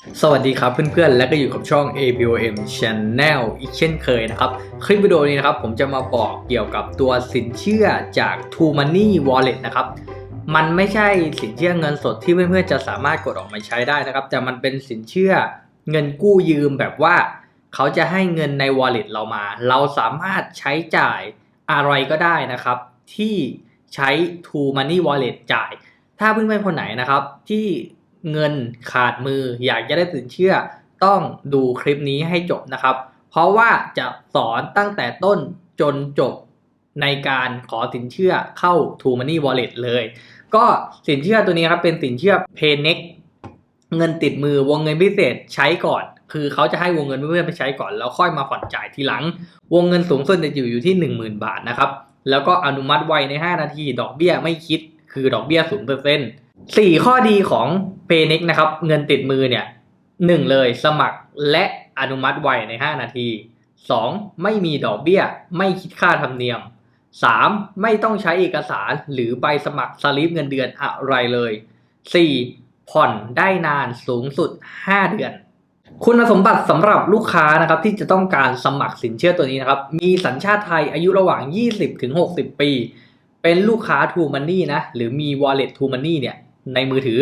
สวัสดีครับเพื่อนๆ และก็อยู่กับช่อง ABOM Channel อีกเช่นเคยนะครับ คลิปวิดีโอนี้นะครับ ผมจะมาบอกเกี่ยวกับตัวสินเชื่อจาก True Money Wallet นะครับ มันไม่ใช่สินเชื่อเงินสดที่เพื่อนๆ จะสามารถกดออกมาใช้ได้นะครับ แต่มันเป็นสินเชื่อเงินกู้ยืมแบบว่า เขาจะให้เงินใน wallet เรามา เราสามารถใช้จ่ายอะไรก็ได้นะครับ ที่ใช้ True Money Wallet จ่าย ถ้าเพื่อนๆ คนไหนนะครับที่ เงินขาดมือ อยากจะได้สินเชื่อต้องดูคลิปนี้ให้จบนะครับ เพราะว่าจะสอนตั้งแต่ต้นจนจบในการขอสินเชื่อเข้า True Money Wallet เลย ก็สินเชื่อตัวนี้ครับเป็นสินเชื่อ Paynex เงินติดมือวงเงินพิเศษใช้ก่อน คือเขาจะให้วงเงินเพื่อนไปใช้ก่อนแล้วค่อยมาผ่อนจ่ายทีหลัง วงเงินสูงสุดจะอยู่อยู่ที่ 10,000 บาทนะครับ แล้วก็อนุมัติไวใน 5 นาที ดอกเบี้ยไม่คิด คือดอกเบี้ย0%สี่ข้อดีของ Paynex นะครับเงินติดมือเนี่ยหนึ่งเลยสมัครและอนุมัติไวใน 5 นาที 2. ไม่มีดอกเบี้ย ไม่คิดค่าธรรมเนียม 3. ไม่ต้องใช้เอกสารหรือใบสมัครสลิปเงินเดือนอะไรเลย 4. ผ่อนได้นานสูงสุด 5 เดือน คุณสมบัติสำหรับลูกค้านะครับที่จะต้องการสมัครสินเชื่อตัวนี้นะครับมีสัญชาติไทยอายุระหว่าง 20ถึง60 ปี เป็นลูกค้า True Money นะหรือมี Wallet True Money เนี่ยในมือถือ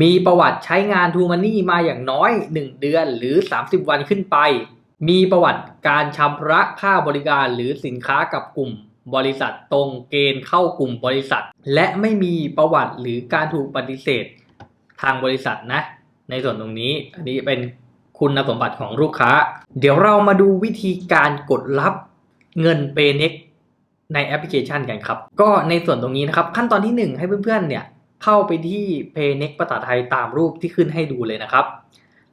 มีประวัติใช้งาน True Money มาอย่างน้อย 1 เดือนหรือ 30 วันขึ้นไป มีประวัติการชำระค่าบริการหรือสินค้ากับกลุ่ม บริษัทตรงเกณฑ์เข้ากลุ่มบริษัท และไม่มีประวัติหรือการถูกปฏิเสธ ทางบริษัทนะ ในส่วนตรงนี้อันนี้เป็นคุณสมบัติของลูกค้า เดี๋ยวเรามาดูวิธีการกดรับเงิน p a y n e x ในแอปพลิเคชันกันครับ ก็ในส่วนตรงนี้นะครับ ขั้นตอนที่ 1 ให้เพื่อนๆเนี่ย เข้าไปที่ p a y n e x ภาษาไทยตามรูปที่ขึ้นให้ดูเลยนะครับ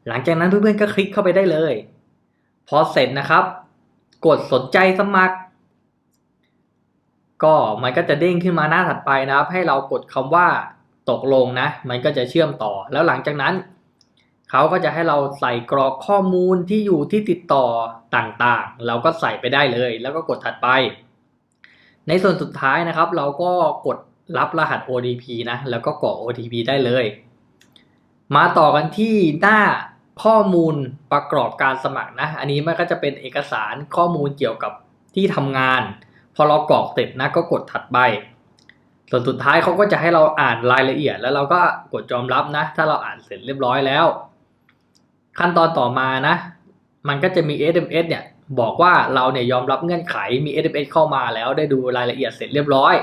หลังจากนั้นเพื่อนๆก็คลิกเข้าไปได้เลย พอเสร็จนะครับ กดสนใจสมัคร ก็มันก็จะเด้งขึ้นมาหน้าถัดไปนะครับ ให้เรากดคำว่าตกลงนะ มันก็จะเชื่อมต่อ แล้วหลังจากนั้นเขาก็จะให้เราใส่กรอกข้อมูลที่อยู่ที่ติดต่อต่างๆ เราก็ใส่ไปได้เลย แล้วก็กดถัดไป ในส่วนสุดท้ายนะครับ เราก็กด รับรหัส OTP นะ แล้วก็กรอก OTP ได้เลย มาต่อกันที่หน้าข้อมูลประกอบการสมัครนะ อันนี้มันก็จะเป็นเอกสารข้อมูลเกี่ยวกับที่ทำงาน พอเรากรอกเสร็จนะก็กดถัดไป ส่วนสุดท้ายเขาก็จะให้เราอ่านรายละเอียด แล้วเราก็กดยอมรับนะ ถ้าเราอ่านเสร็จเรียบร้อยแล้ว ขั้นตอนต่อมานะ มันก็จะมี SMS เนี่ยบอกว่าเราเนี่ยยอมรับเงื่อนไขมี SMS เข้ามาแล้วได้ดูรายละเอียดเสร็จเรียบร้อย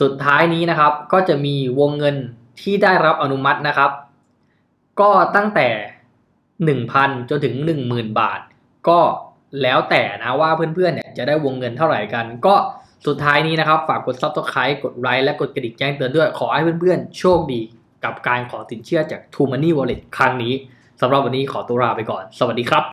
สุดท้ายนี้นะครับก็จะมีวงเงินที่ได้รับอนุมัตินะครับ ก็ตั้งแต่ 1,000 จนถึง 10,000 บาท ก็แล้วแต่นะว่าเพื่อนๆเนี่ยจะได้วงเงินเท่าไหร่กัน ก็สุดท้ายนี้นะครับ ฝากกด subscribe กดไลค์และกดกระดิ่งแจ้งเตือนด้วยขอให้เพื่อนๆ โชคดีกับการขอสินเชื่อจาก True Money Wallet ครั้งนี้สำหรับวันนี้ขอตัวลาไปก่อน สวัสดีครับ